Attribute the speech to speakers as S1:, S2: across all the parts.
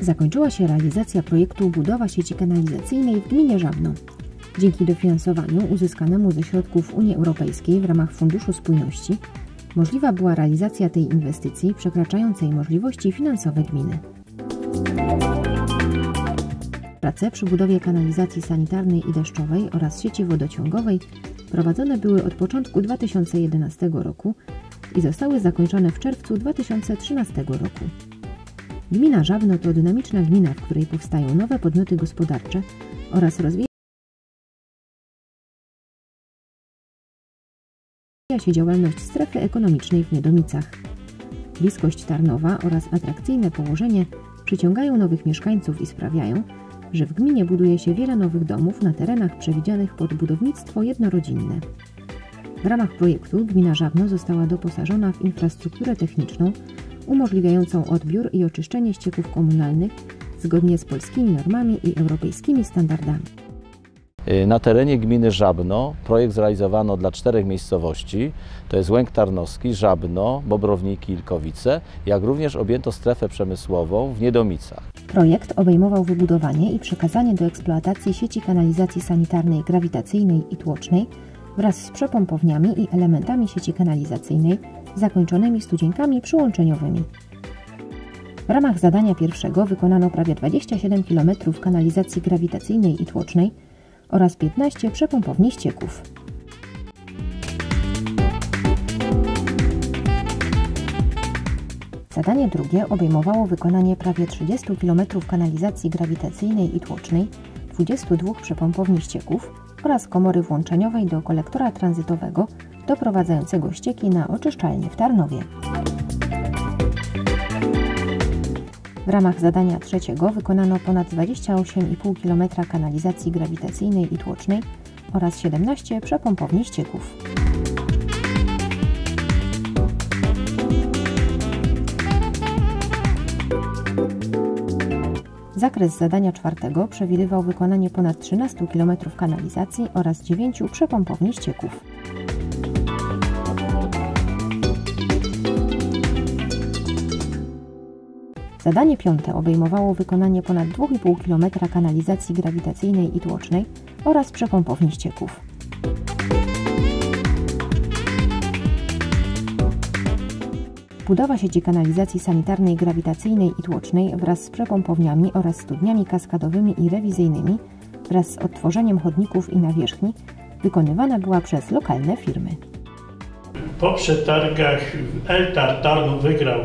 S1: Zakończyła się realizacja projektu budowa sieci kanalizacyjnej w gminie Żabno. Dzięki dofinansowaniu uzyskanemu ze środków Unii Europejskiej w ramach Funduszu Spójności możliwa była realizacja tej inwestycji przekraczającej możliwości finansowe gminy. Prace przy budowie kanalizacji sanitarnej i deszczowej oraz sieci wodociągowej prowadzone były od początku 2011 roku i zostały zakończone w czerwcu 2013 roku. Gmina Żabno to dynamiczna gmina, w której powstają nowe podmioty gospodarcze oraz rozwija się działalność strefy ekonomicznej w Niedomicach. Bliskość Tarnowa oraz atrakcyjne położenie przyciągają nowych mieszkańców i sprawiają, że w gminie buduje się wiele nowych domów na terenach przewidzianych pod budownictwo jednorodzinne. W ramach projektu gmina Żabno została doposażona w infrastrukturę techniczną umożliwiającą odbiór i oczyszczenie ścieków komunalnych zgodnie z polskimi normami i europejskimi standardami.
S2: Y, na terenie gminy Żabno projekt zrealizowano dla czterech miejscowości, to jest Łęk Tarnowski, Żabno, Bobrowniki, Ilkowice, jak również objęto strefę przemysłową w Niedomicach.
S1: Projekt obejmował wybudowanie i przekazanie do eksploatacji sieci kanalizacji sanitarnej grawitacyjnej i tłocznej wraz z przepompowniami i elementami sieci kanalizacyjnej zakończonymi studzienkami przyłączeniowymi. W ramach zadania pierwszego wykonano prawie 27 km kanalizacji grawitacyjnej i tłocznej oraz 15 przepompowni ścieków. Zadanie drugie obejmowało wykonanie prawie 30 km kanalizacji grawitacyjnej i tłocznej, 22 przepompowni ścieków oraz komory włączeniowej do kolektora tranzytowego doprowadzającego ścieki na oczyszczalnię w Tarnowie. W ramach zadania trzeciego wykonano ponad 28,5 km kanalizacji grawitacyjnej i tłocznej oraz 17 przepompowni ścieków. Zakres zadania czwartego przewidywał wykonanie ponad 13 km kanalizacji oraz 9 przepompowni ścieków. Zadanie piąte obejmowało wykonanie ponad 2,5 km kanalizacji grawitacyjnej i tłocznej oraz przepompowni ścieków. Budowa sieci kanalizacji sanitarnej, grawitacyjnej i tłocznej wraz z przepompowniami oraz studniami kaskadowymi i rewizyjnymi wraz z odtworzeniem chodników i nawierzchni wykonywana była przez lokalne firmy.
S3: Po przetargach El Tartarnu wygrał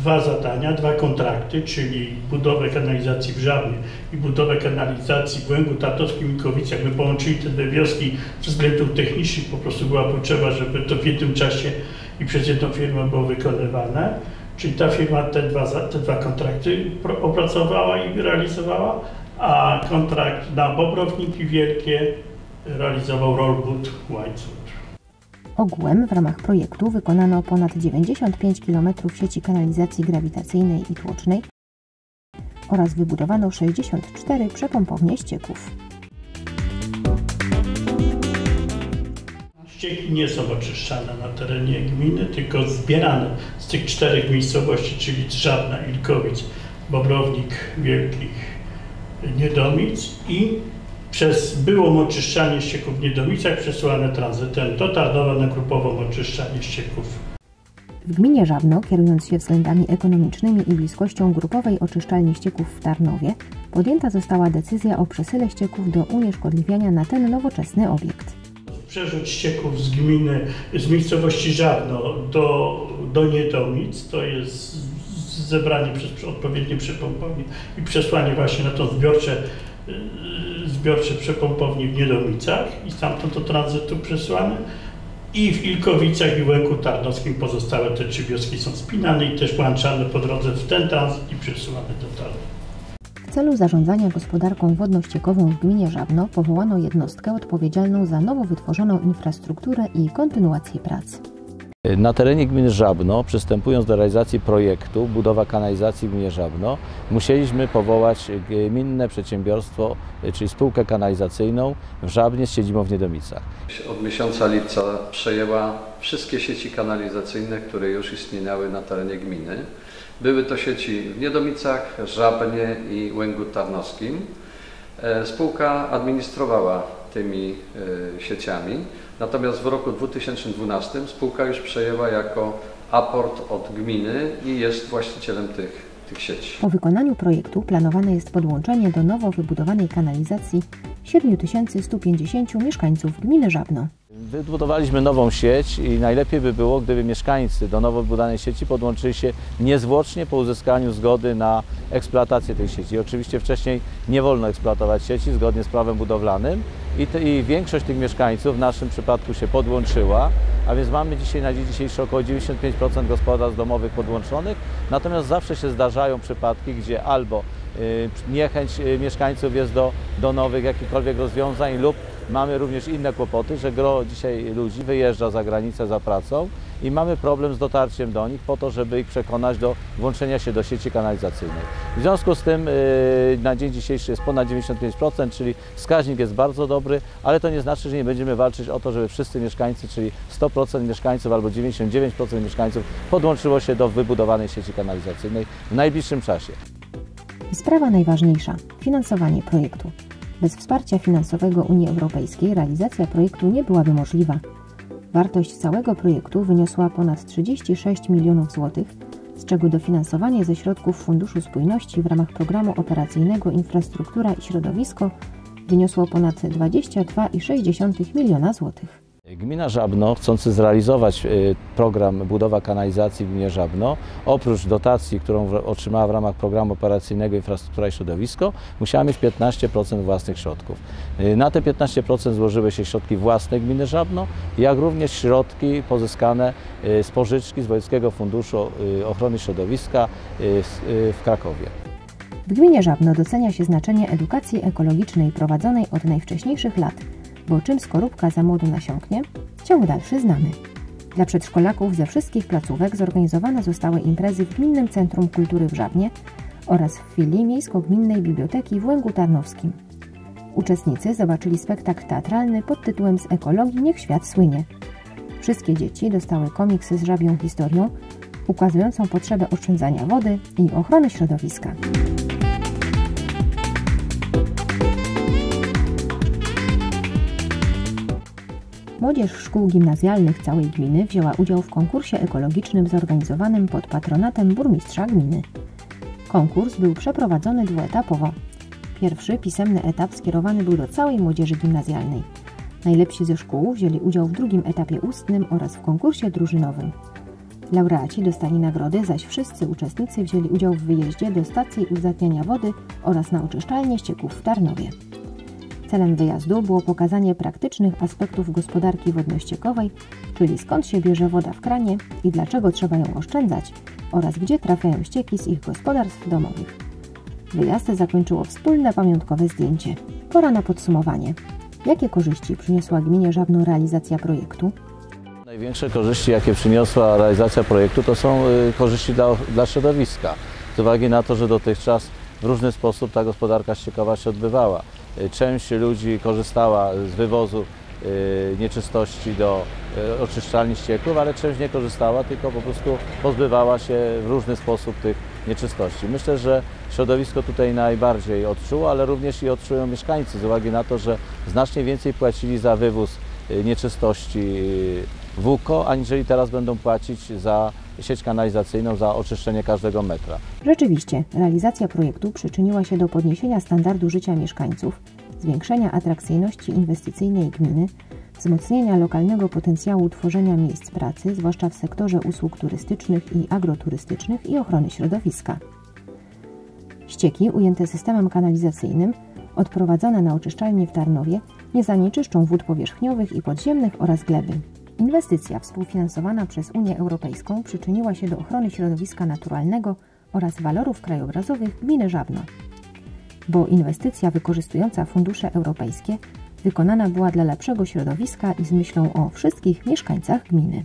S3: dwa zadania, dwa kontrakty, czyli budowę kanalizacji w Żabnie i budowę kanalizacji w Łęgu Tartowskim i Mikowicach. My połączyli te dwie wioski ze względów technicznych, po prostu była potrzeba, żeby to w jednym czasie i przez jedną firmę było wykonywane. Czyli ta firma te dwa, te dwa kontrakty opracowała i realizowała, a kontrakt na Bobrowniki Wielkie realizował Rollwood Łańcuch.
S1: Ogółem w ramach projektu wykonano ponad 95 km sieci kanalizacji grawitacyjnej i tłocznej oraz wybudowano 64 przepompownie ścieków.
S3: Ścieki nie są oczyszczane na terenie gminy, tylko zbierane z tych czterech miejscowości, czyli Trzabna, Ilkowic, Bobrownik Wielkich, Niedomic i przez byłą oczyszczanie ścieków w Niedomicach przesyłane tranzytem do Tarnowa na grupową oczyszczanie ścieków.
S1: W gminie Żabno, kierując się względami ekonomicznymi i bliskością grupowej oczyszczalni ścieków w Tarnowie, podjęta została decyzja o przesyle ścieków do unieszkodliwiania na ten nowoczesny obiekt.
S3: Przerzut ścieków z gminy, z miejscowości Żabno do, do Niedomic, to jest zebranie przez odpowiednie przepompownie i przesłanie właśnie na to zbiorcze zbiorcze przepompowni w Niedomicach i stamtąd do tranzytu przesłane. I w Ilkowicach i Łęku Tarnowskim pozostałe te trzy wioski są spinane i też włączane po drodze w ten tranzyt i przesyłane do Tarnowa.
S1: W celu zarządzania gospodarką wodno-ściekową w gminie Żabno powołano jednostkę odpowiedzialną za nowo wytworzoną infrastrukturę i kontynuację prac.
S2: Na terenie gminy Żabno, przystępując do realizacji projektu budowa kanalizacji w gminie Żabno, musieliśmy powołać gminne przedsiębiorstwo, czyli spółkę kanalizacyjną w Żabnie z siedzibą w Niedomicach.
S4: Od miesiąca lipca przejęła wszystkie sieci kanalizacyjne, które już istniały na terenie gminy. Były to sieci w Niedomicach, Żabnie i Łęgu Tarnowskim. E, spółka administrowała tymi e, sieciami, natomiast w roku 2012 spółka już przejęła jako aport od gminy i jest właścicielem tych, tych sieci.
S1: Po wykonaniu projektu planowane jest podłączenie do nowo wybudowanej kanalizacji 7150 mieszkańców gminy Żabno.
S2: Wybudowaliśmy nową sieć i najlepiej by było, gdyby mieszkańcy do nowo wybudowanej sieci podłączyli się niezwłocznie po uzyskaniu zgody na eksploatację tej sieci. Oczywiście wcześniej nie wolno eksploatować sieci zgodnie z prawem budowlanym i, te, i większość tych mieszkańców w naszym przypadku się podłączyła, a więc mamy dzisiaj na dzień dzisiejszy około 95% gospodarstw domowych podłączonych, natomiast zawsze się zdarzają przypadki, gdzie albo y, niechęć y, mieszkańców jest do, do nowych jakichkolwiek rozwiązań lub Mamy również inne kłopoty, że gro dzisiaj ludzi wyjeżdża za granicę za pracą i mamy problem z dotarciem do nich po to, żeby ich przekonać do włączenia się do sieci kanalizacyjnej. W związku z tym y, na dzień dzisiejszy jest ponad 95%, czyli wskaźnik jest bardzo dobry, ale to nie znaczy, że nie będziemy walczyć o to, żeby wszyscy mieszkańcy, czyli 100% mieszkańców albo 99% mieszkańców podłączyło się do wybudowanej sieci kanalizacyjnej w najbliższym czasie.
S1: Sprawa najważniejsza finansowanie projektu. Bez wsparcia finansowego Unii Europejskiej realizacja projektu nie byłaby możliwa. Wartość całego projektu wyniosła ponad 36 milionów złotych, z czego dofinansowanie ze środków Funduszu Spójności w ramach programu operacyjnego Infrastruktura i Środowisko wyniosło ponad 22,6 miliona złotych.
S2: Gmina Żabno, chcąc zrealizować y, program budowa kanalizacji w gminie Żabno, oprócz dotacji, którą otrzymała w ramach programu operacyjnego Infrastruktura i Środowisko, musiała mieć 15% własnych środków. Y, na te 15% złożyły się środki własne gminy Żabno, jak również środki pozyskane y, z pożyczki z Wojewódzkiego Funduszu Ochrony Środowiska w Krakowie.
S1: W gminie Żabno docenia się znaczenie edukacji ekologicznej prowadzonej od najwcześniejszych lat – bo czym skorupka za młodu nasiąknie, ciąg dalszy znamy. Dla przedszkolaków ze wszystkich placówek zorganizowane zostały imprezy w Gminnym Centrum Kultury w Żabnie oraz w filii Miejsko-Gminnej Biblioteki w Łęgu Tarnowskim. Uczestnicy zobaczyli spektakl teatralny pod tytułem Z ekologii niech świat słynie. Wszystkie dzieci dostały komiksy z żabią historią, ukazującą potrzebę oszczędzania wody i ochrony środowiska. Młodzież szkół gimnazjalnych całej gminy wzięła udział w konkursie ekologicznym zorganizowanym pod patronatem burmistrza gminy. Konkurs był przeprowadzony dwuetapowo. Pierwszy, pisemny etap skierowany był do całej młodzieży gimnazjalnej. Najlepsi ze szkół wzięli udział w drugim etapie ustnym oraz w konkursie drużynowym. Laureaci dostali nagrody, zaś wszyscy uczestnicy wzięli udział w wyjeździe do stacji uzdatniania wody oraz na oczyszczalnię ścieków w Tarnowie. Celem wyjazdu było pokazanie praktycznych aspektów gospodarki wodno-ściekowej, czyli skąd się bierze woda w kranie i dlaczego trzeba ją oszczędzać oraz gdzie trafiają ścieki z ich gospodarstw domowych. Wyjazd zakończyło wspólne pamiątkowe zdjęcie. Pora na podsumowanie. Jakie korzyści przyniosła gminie Żabno realizacja projektu?
S2: Największe korzyści, jakie przyniosła realizacja projektu, to są y, korzyści dla, dla środowiska. Z uwagi na to, że dotychczas w różny sposób ta gospodarka ściekowa się odbywała. Y, część ludzi korzystała z wywozu y, nieczystości do y, oczyszczalni ścieków, ale część nie korzystała, tylko po prostu pozbywała się w różny sposób tych nieczystości. Myślę, że środowisko tutaj najbardziej odczuło, ale również i odczują mieszkańcy z uwagi na to, że znacznie więcej płacili za wywóz nieczystości WUKO, aniżeli teraz będą płacić za sieć kanalizacyjną, za oczyszczenie każdego metra.
S1: Rzeczywiście, realizacja projektu przyczyniła się do podniesienia standardu życia mieszkańców, zwiększenia atrakcyjności inwestycyjnej gminy, wzmocnienia lokalnego potencjału tworzenia miejsc pracy, zwłaszcza w sektorze usług turystycznych i agroturystycznych i ochrony środowiska. Ścieki ujęte systemem kanalizacyjnym, odprowadzone na oczyszczalnie w Tarnowie, nie zanieczyszczą wód powierzchniowych i podziemnych oraz gleby. Inwestycja współfinansowana przez Unię Europejską przyczyniła się do ochrony środowiska naturalnego oraz walorów krajobrazowych gminy Żabno. Bo inwestycja wykorzystująca fundusze europejskie wykonana była dla lepszego środowiska i z myślą o wszystkich mieszkańcach gminy.